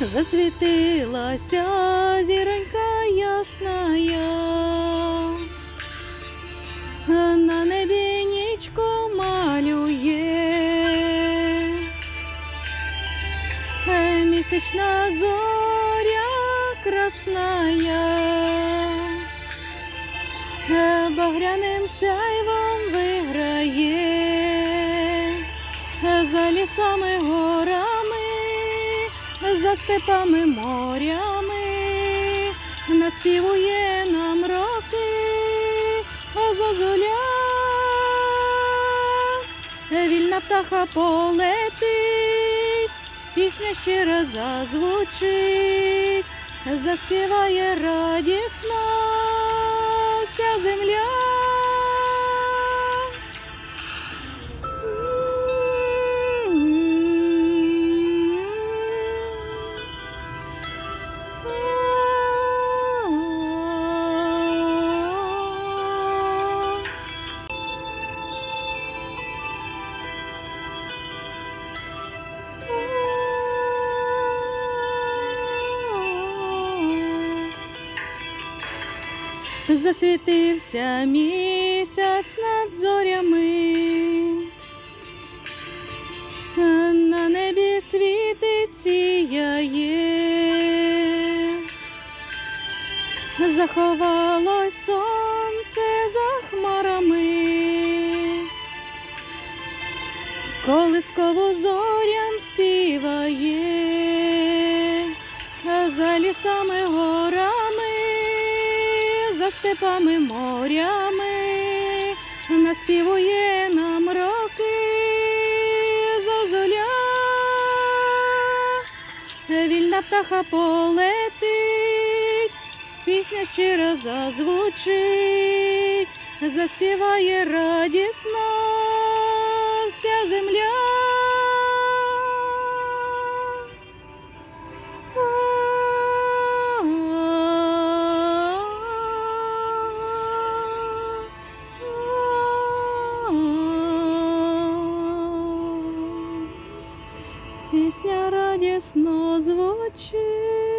Засвітилася зіронька ясна. Місячна зоря красная, багряним сяйвом виграє, за лісами горами, за степами морями, наспівує нам роки зозуля, вільна птаха полетить, пісня щиро зазвучить, заспіває радісно вся земля. Засвітився місяць над зорями, на небі світить сіяє, заховалось сонце за хмарами, колисково зорям співає, за лісами степами морями, наспівує нам роки зозуля, вільна птаха полетить, пісня щиро зазвучить, заспіває радісно вся земля. Пісня радісно звучить.